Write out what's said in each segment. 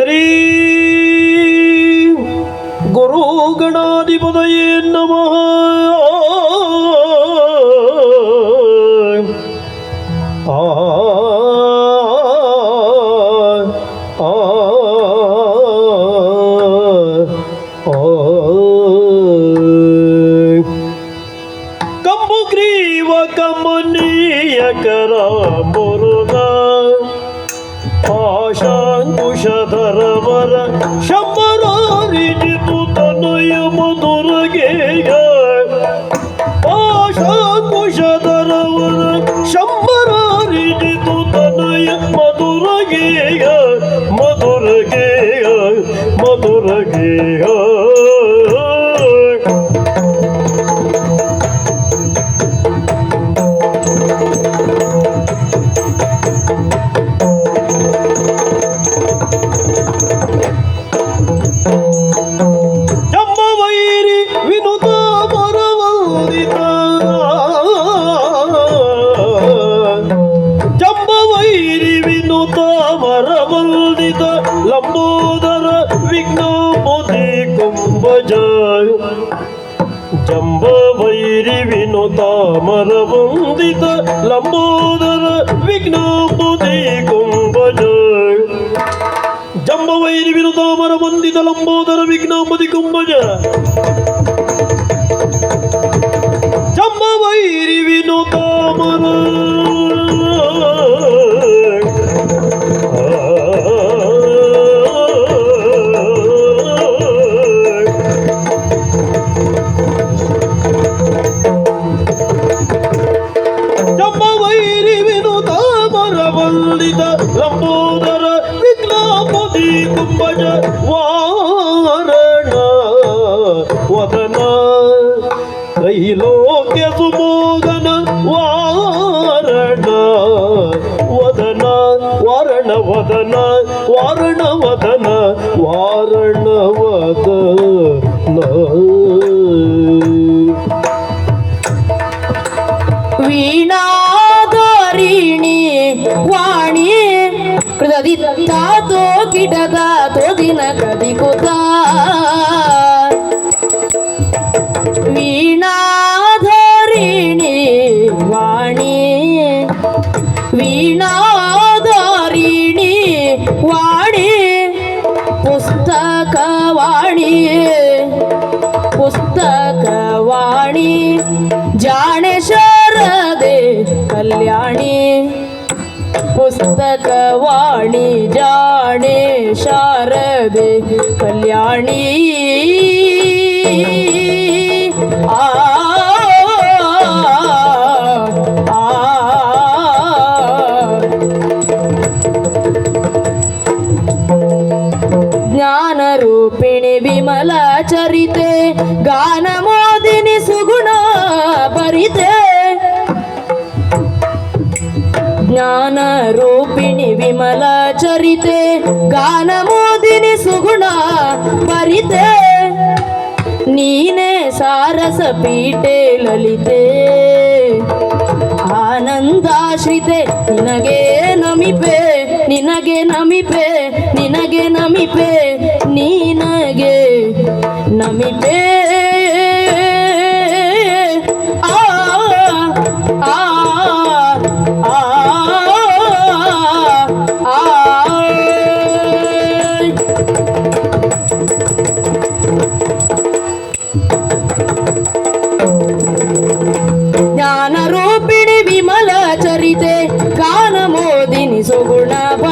ಶ್ರೀ ಗುರು ಗಣಾಧಿಪತಯೇ ನಮಃ. ಶಂಬರಾರಿಜಿತು ತನಯ ಮಧುರಗೇಯ ಪಾಶಾಂಕುಶಧರವರ ಶಂಬರಾರಿಜಿತು ತನಯ ಮಧುರಗೇಯ ಮಧುರಗೇಯ ಮಧುರಗೇಯ ಕೃತದಿತ್ತಾತೋ ತೋ ತೋದಿನ ಕದಿಕುತ ವೀಣಾಧಾರಿಣಿ ವಾಣಿ ವೀಣಾಧಾರಿಣಿ ಪುಸ್ತಕವಾಣಿ ಜಾಣೆ ಶಾರದೆ ಕಲ್ಯಾಣಿ. ಆ ಜ್ಞಾನ ರೂಪಿಣಿ ವಿಮಲ ಚರಿತೆ ಗಾನ ಮೋದಿನಿ ಸುಗುಣ ಪರಿತೆ ಜ್ಞಾನ ವಿಮಲ ಚರಿತೆ, ಗಾನ ಮೋದಿನಿ ಸುಗುಣ ಪರಿತೆ ನೀನೇ ಸಾರಸ ಪೀಠೆ ಲಲಿತೆ. ಆನಂದಾಶ್ರಿತೆ, ನಿನಗೆ ನಮಿಪೆ ನಿನಗೆ ನಮಿಪೆ ನಿನಗೆ ನಮಿಪೆ, ನೀನಗೆ ನಮಿಪೆ.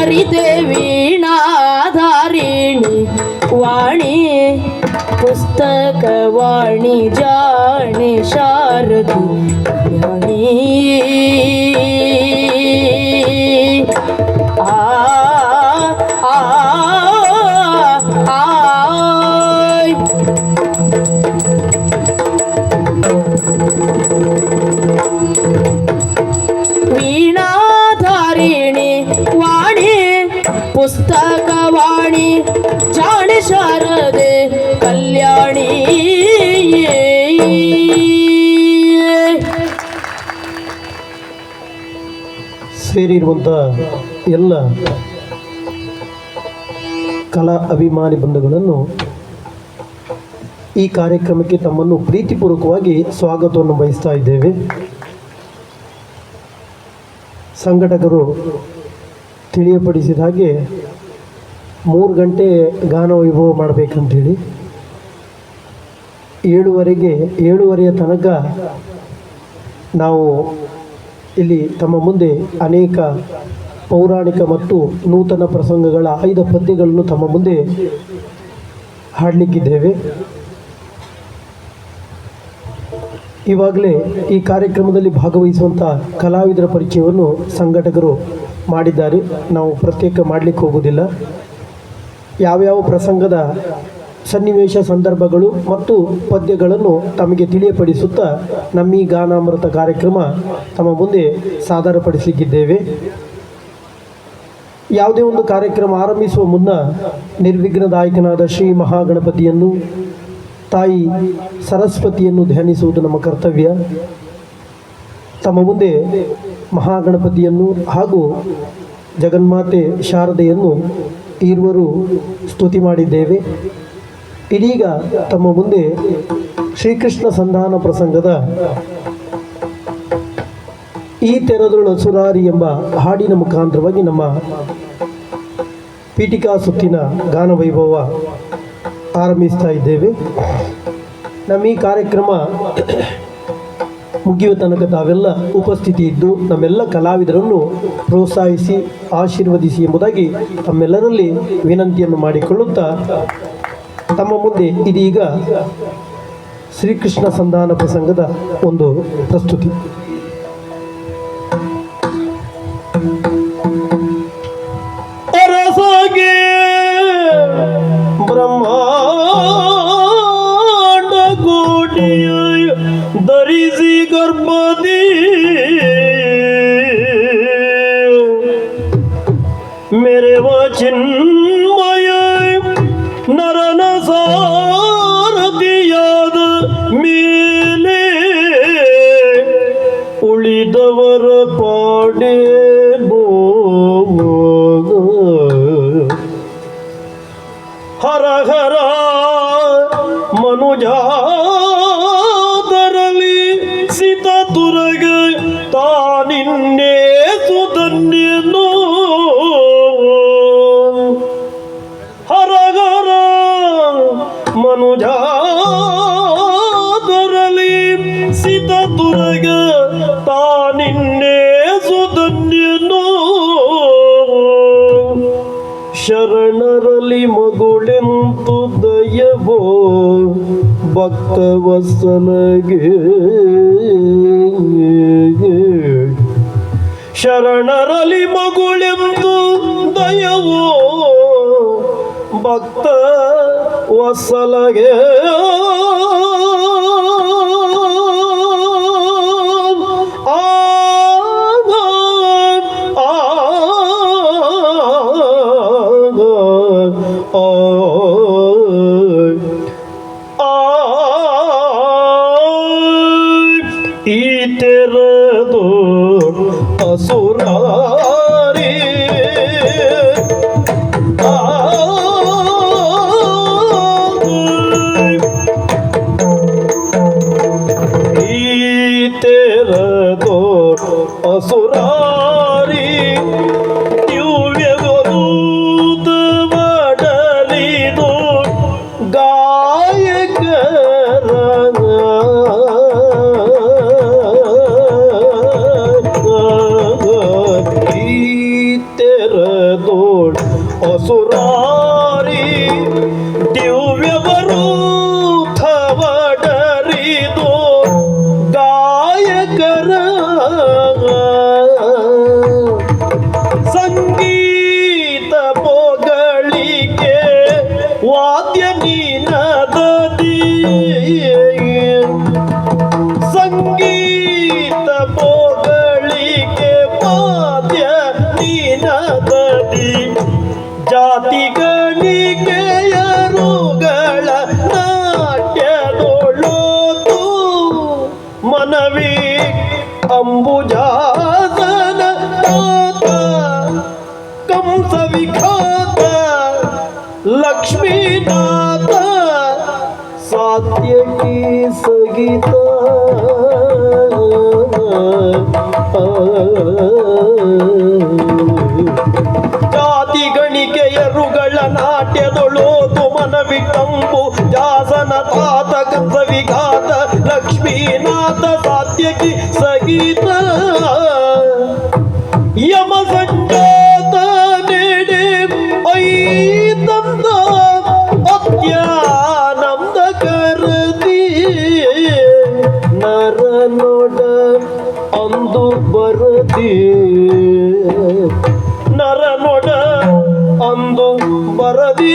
ಸುಗುಣ ಸೇರಿರುವಂಥ ಎಲ್ಲ ಕಲಾ ಅಭಿಮಾನಿ ಬಂಧುಗಳನ್ನು ಈ ಕಾರ್ಯಕ್ರಮಕ್ಕೆ ತಮ್ಮನ್ನು ಪ್ರೀತಿಪೂರ್ವಕವಾಗಿ ಸ್ವಾಗತವನ್ನು ಬಯಸ್ತಾ ಇದ್ದೇವೆ. ಸಂಘಟಕರು ತಿಳಿಯಪಡಿಸಿದ ಹಾಗೆ ಮೂರು ಗಂಟೆ ಗಾನ ವೈಭವ ಮಾಡಬೇಕಂತೇಳಿ ಏಳುವರೆಗೆ, ಏಳುವರೆಯ ತನಕ ನಾವು ಇಲ್ಲಿ ತಮ್ಮ ಮುಂದೆ ಅನೇಕ ಪೌರಾಣಿಕ ಮತ್ತು ನೂತನ ಪ್ರಸಂಗಗಳ ಐದು ಪದ್ಯಗಳನ್ನು ತಮ್ಮ ಮುಂದೆ ಹಾಡಲಿಕ್ಕಿದ್ದೇವೆ. ಇವಾಗಲೇ ಈ ಕಾರ್ಯಕ್ರಮದಲ್ಲಿ ಭಾಗವಹಿಸುವಂಥ ಕಲಾವಿದರ ಪರಿಚಯವನ್ನು ಸಂಘಟಕರು ಮಾಡಿದ್ದಾರೆ. ನಾವು ಪ್ರತ್ಯೇಕ ಮಾಡಲಿಕ್ಕೆ ಹೋಗೋದಿಲ್ಲ ಯಾವ್ಯಾವ ಪ್ರಸಂಗದ ಸನ್ನಿವೇಶ ಸಂದರ್ಭಗಳು ಮತ್ತು ಪದ್ಯಗಳನ್ನು ತಮಗೆ ತಿಳಿಯಪಡಿಸುತ್ತಾ ನಮ್ಮ ಗಾನಾಮೃತ ಕಾರ್ಯಕ್ರಮ ತಮ್ಮ ಮುಂದೆ ಸಾದರಪಡಿಸಲಿಕ್ಕಿದ್ದೇವೆ ಯಾವುದೇ ಒಂದು ಕಾರ್ಯಕ್ರಮ ಆರಂಭಿಸುವ ಮುನ್ನ ನಿರ್ವಿಘ್ನದಾಯಕನಾದ ಶ್ರೀ ಮಹಾಗಣಪತಿಯನ್ನು, ತಾಯಿ ಸರಸ್ವತಿಯನ್ನು ಧ್ಯಾನಿಸುವುದು ನಮ್ಮ ಕರ್ತವ್ಯ. ತಮ್ಮ ಮುಂದೆ ಮಹಾಗಣಪತಿಯನ್ನು ಹಾಗೂ ಜಗನ್ಮಾತೆ ಶಾರದೆಯನ್ನು ಇರುವರು ಸ್ತುತಿ ಮಾಡಿದ್ದೇವೆ. ಇದೀಗ ತಮ್ಮ ಮುಂದೆ ಶ್ರೀಕೃಷ್ಣ ಸಂಧಾನ ಪ್ರಸಂಗದ ಈ ತೆರದೊಳ ಸುರಾರಿ ಎಂಬ ಹಾಡಿನ ಮುಖಾಂತರವಾಗಿ ನಮ್ಮ ಪೀಠಿಕಾ ಸುತ್ತಿನ ಗಾನ ವೈಭವ ಆರಂಭಿಸ್ತಾ ಇದ್ದೇವೆ. ನಮ್ಮ ಈ ಕಾರ್ಯಕ್ರಮ ಮುಗಿಯುವ ತನಕ ತಾವೆಲ್ಲ ಉಪಸ್ಥಿತಿ ಇದ್ದು ನಮ್ಮೆಲ್ಲ ಕಲಾವಿದರನ್ನು ಪ್ರೋತ್ಸಾಹಿಸಿ, ಆಶೀರ್ವದಿಸಿ ಎಂಬುದಾಗಿ ತಮ್ಮೆಲ್ಲರಲ್ಲಿ ವಿನಂತಿಯನ್ನು ಮಾಡಿಕೊಳ್ಳುತ್ತಾ ತಮ್ಮ ಮುಂದೆ ಇದೀಗ ಶ್ರೀಕೃಷ್ಣ ಸಂಧಾನ ಪ್ರಸಂಗದ ಒಂದು ಪ್ರಸ್ತುತಿ. বুঝো ಭಕ್ತವತ್ಸಲಗೆ ಶರಣರಲಿ ಮಗುಳೆಂದು ದಯವೋ ಭಕ್ತ ವತ್ಸಲಗೆ ತೆರದೋಳ್ ಸಾತ್ಯಕಿ ಸಗಿತ ಜಾತಿ ಗಣಿಕೆಯರುಗಳ ನಾಟ್ಯದೊಳೋದು ಮನವಿಟ್ಟಂಬು ಜಾಸನ ತಾತ ಕಂಸವಿಘಾತ ಲಕ್ಷ್ಮೀನಾಥ ಸಾತ್ಯಕಿ ಸಗೀತ. ಬರದಿ. ನರನೊಡ ಅಂದು ಬರದಿ.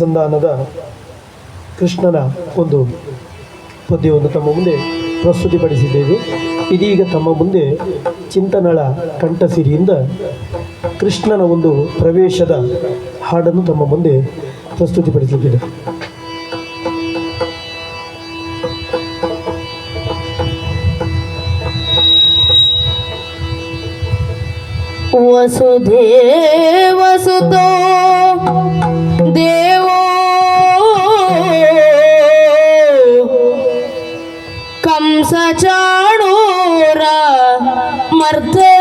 ಶ್ರೀಕೃಷ್ಣ ಸಂಧಾನದ ಕೃಷ್ಣನ ಒಂದು ಪದ್ಯವನ್ನು ತಮ್ಮ ಮುಂದೆ ಪ್ರಸ್ತುತಿಪಡಿಸಿದ್ದೇವೆ. ಇದೀಗ ತಮ್ಮ ಮುಂದೆ ಚಿಂತನಳ ಕಂಠಸಿರಿಯಿಂದ ಕೃಷ್ಣನ ಒಂದು ಪ್ರವೇಶದ ಹಾಡನ್ನು ತಮ್ಮ ಮುಂದೆ ಪ್ರಸ್ತುತಿಪಡಿಸಿದ್ದೇವೆ ವಸುದೇ ವಸುತೋ ಕಂಸ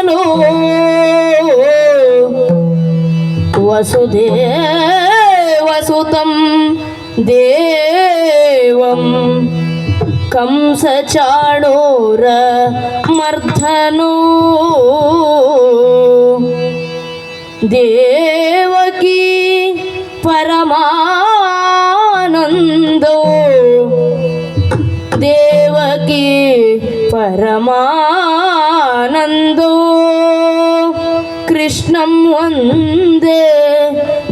ను వసుదేవసుతం దేవం కంసచాణూర మర్ధను దేవకి పరమానందో దేవకి పరమా ಕೃಷ್ಣಂ ವಂದೇ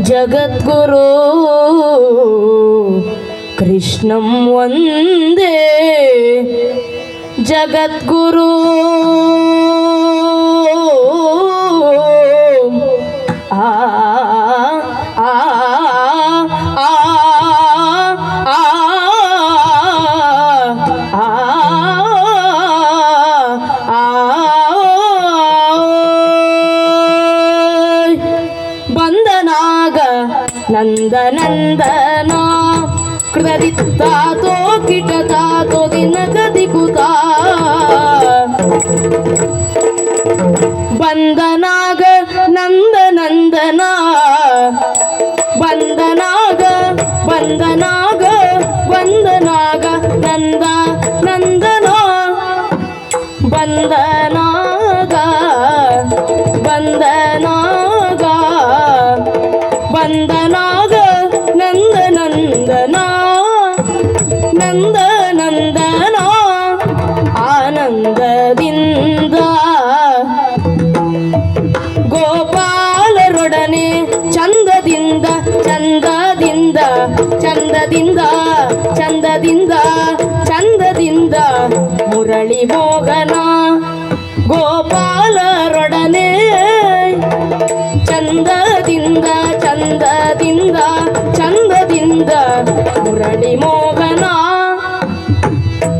ಜಗದ್ಗುರು ಕೃಷ್ಣಂ ವಂದೇ ಜಗದ್ಗುರು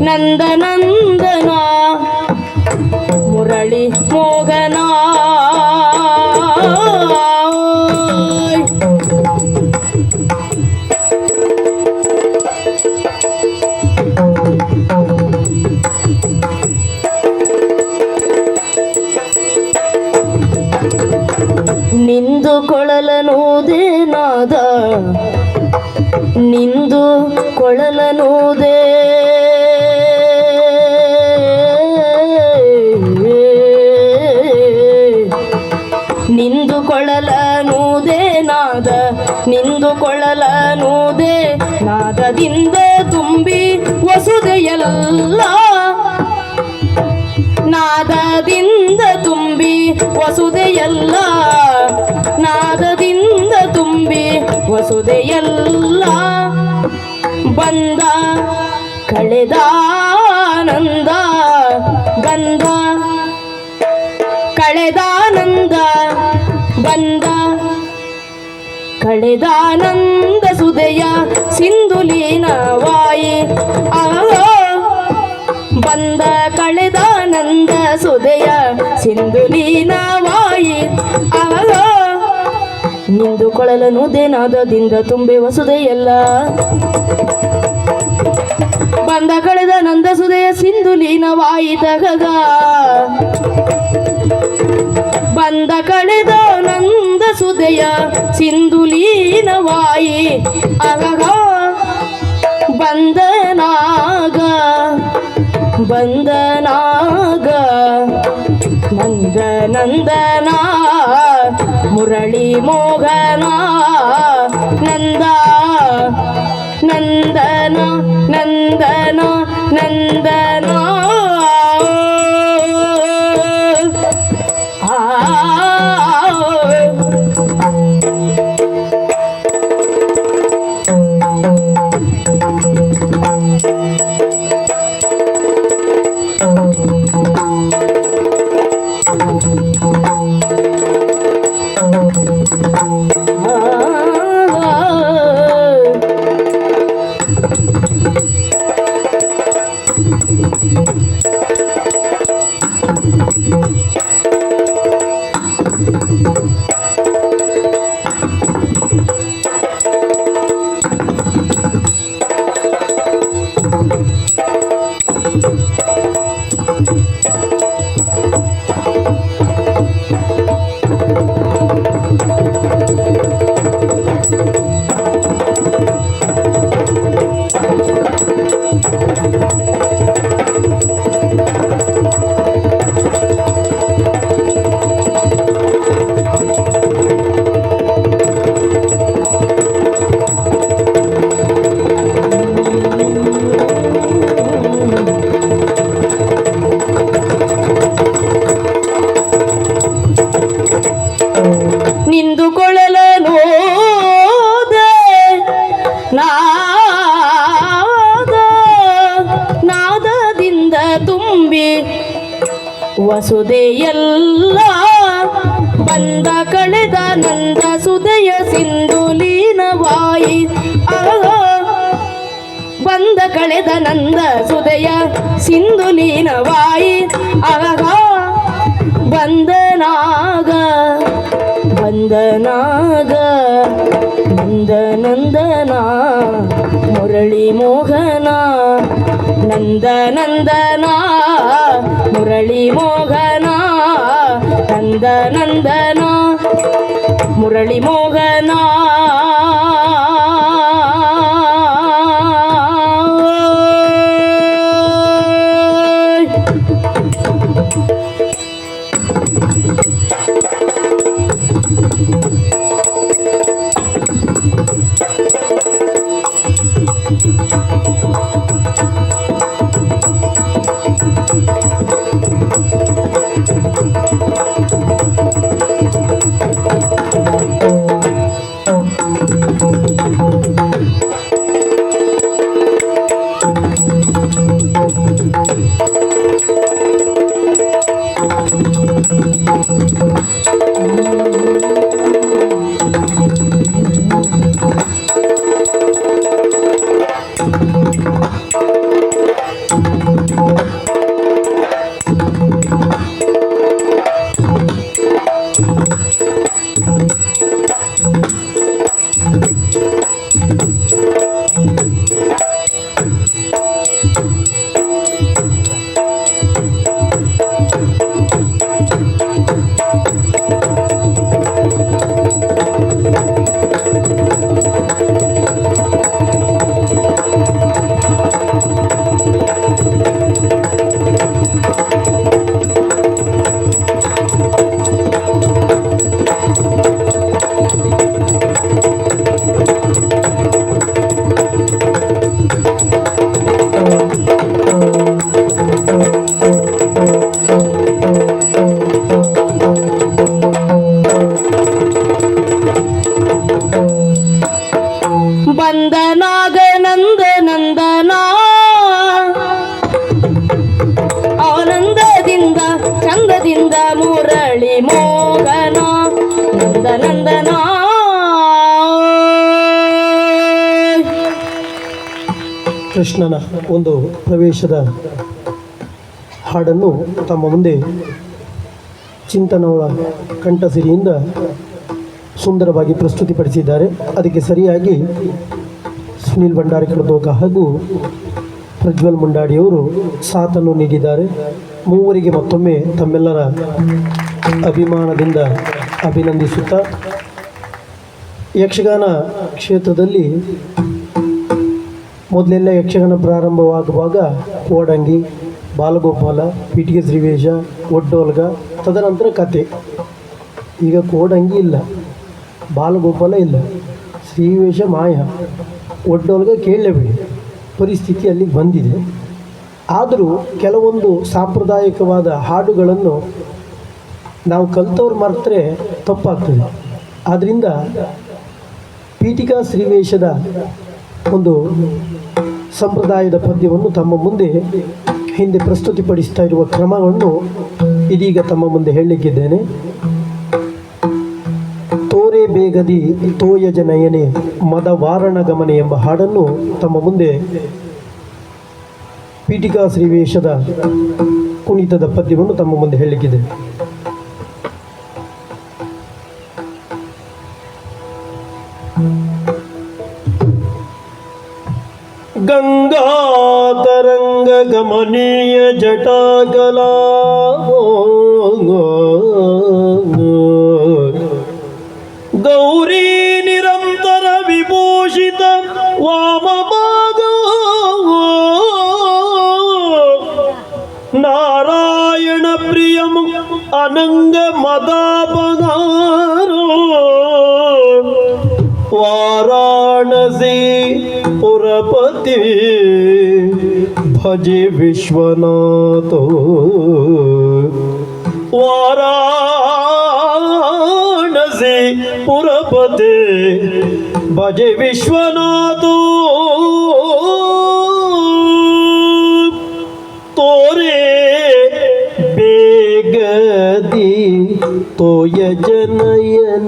നന്ദനന്ദ ನಾದದಿಂದ ತುಂಬಿ ವಸುದೆಯಲ್ಲ. ನಾದದಿಂದ ತುಂಬಿ ವಸುದೆಯಲ್ಲ. ಬಂದ ಕಳೆದಾನಂದ ಬಂದ ಕಳೆದಾನಂದ ಬಂದ ಕಳೆದಾನಂದ ಸುದಯ ಸಿಂಧುಲೀನವಾಯಿ ಆಗ ಬಂದ ಕಳೆದ ನಂದ ಸುದಯ ಸಿಂಧುಲೀನವಾಯಿ ವಾಯಿ ನಿಂದು ಕೊಳಲನು ದೇನಾದದಿಂದ ತುಂಬೆ ವಸುದೆಯಲ್ಲ. ಬಂದ ಕಳೆದ ನಂದ ಸುದಯ ಸಿಂಧುಲೀನವಾಯಿತಗಗ ಬಂದ ಕಳೆದ ನಂದ ಸುದಯ ಸಿಂಧುಲೀನವಾಯಿ நந்தனா முரளி மோகனா நந்தா ಕಳೆದ ನಂದ ಸುದಯ ಸಿಂಧುಲೀನವಾಯಿ ಆಗ ಬಂದನಾಗ ಬಂದ ನಂದನಾಗ ನಂದ ನಂದನ ಮುರಳಿ ಮೋಹನ ನಂದ ನಂದನ ಮುರಳಿ ಮೋಹನ ನಂದ ನಂದನ ಮುರಳಿ ಮೋಹನ ಪ್ರವೇಶದ ಹಾಡನ್ನು ತಮ್ಮ ಮುಂದೆ ಚಿಂತನವಳ ಕಂಠಸಿರಿಯಿಂದ ಸುಂದರವಾಗಿ ಪ್ರಸ್ತುತಿಪಡಿಸಿದ್ದಾರೆ. ಅದಕ್ಕೆ ಸರಿಯಾಗಿ ಸುನಿಲ್ ಭಂಡಾರಿ ಕಡದೋಗ ಹಾಗೂ ಪ್ರಜ್ವಲ್ ಮುಂಡಾಡಿಯವರು ಸಾಥನ್ನು ನೀಡಿದ್ದಾರೆ. ಮೂವರಿಗೆ ಮತ್ತೊಮ್ಮೆ ತಮ್ಮೆಲ್ಲರ ಅಭಿಮಾನದಿಂದ ಅಭಿನಂದಿಸುತ್ತಾ, ಯಕ್ಷಗಾನ ಕ್ಷೇತ್ರದಲ್ಲಿ ಮೊದಲೆಲ್ಲ ಯಕ್ಷಗಾನ ಪ್ರಾರಂಭವಾಗುವಾಗ ಕೋಡಂಗಿ ಬಾಲಗೋಪಾಲ ಪಿಟಿಗೆ ಶ್ರೀವೇಶ, ಒಡ್ಡೋಲ್ಗ, ತದನಂತರ ಕತೆ. ಈಗ ಕೋಡಂಗಿ ಇಲ್ಲ, ಬಾಲಗೋಪಾಲ ಇಲ್ಲ, ಶ್ರೀವೇಶ ಮಾಯ, ಒಡ್ಡೋಲ್ಗ ಕೇಳಲೇಬೇಡಿ, ಪರಿಸ್ಥಿತಿ ಅಲ್ಲಿಗೆ ಬಂದಿದೆ. ಆದರೂ ಕೆಲವೊಂದು ಸಾಂಪ್ರದಾಯಿಕವಾದ ಹಾಡುಗಳನ್ನು ನಾವು ಕಲ್ತವ್ರು ಮರೆತರೆ ತಪ್ಪಾಗ್ತದೆ. ಆದ್ದರಿಂದ ಪೀಠಿಕಾ ಶ್ರೀವೇಶದ ಒಂದು ಸಂಪ್ರದಾಯದ ಪದ್ಯವನ್ನು ತಮ್ಮ ಮುಂದೆ ಹಿಂದೆ ಪ್ರಸ್ತುತಿಪಡಿಸ್ತಾ ಇರುವ ಕ್ರಮವನ್ನು ಇದೀಗ ತಮ್ಮ ಮುಂದೆ ಹೇಳಲಿಕ್ಕಿದ್ದೇನೆ. ತೋರೆ ಬೇಗದಿ ತೋಯಜ ನಯನೆ ಮದ ವಾರಣ ಗಮನೆ ಎಂಬ ಹಾಡನ್ನು ತಮ್ಮ ಮುಂದೆ ಪೀಠಿಕಾ ಶ್ರೀವೇಶದ ಕುಣಿತದ ಪದ್ಯವನ್ನು ತಮ್ಮ ಮುಂದೆ ಹೇಳಲಿಕ್ಕಿದೆ गङ्गातरङ्गगमनीय जटाकला गौरी निरन्तर विभूषित वामभाग नारायणप्रियम् अनङ्गमदापगारो ವಾರಾಣಸಿ ಪುರಪತಿ ಭಜೆ ವಿಶ್ವನಾಥ. ವಾರಾಣಸಿ ಪುರಪತಿ ಭಜೆ ವಿಶ್ವನಾಥ. ತೋರೆ ಬೇಗದಿ ತೋಯ ಜನಯನೆ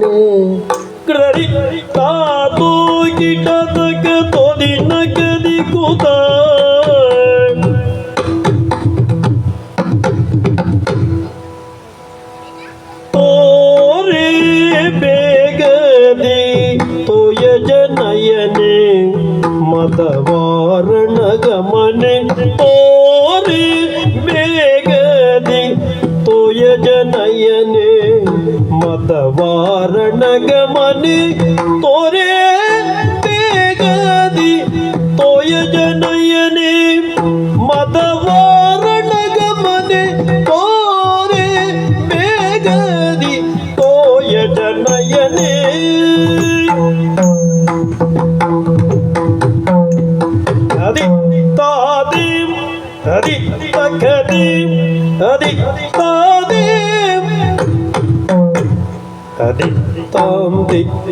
वारण गमन तोरे ീകണ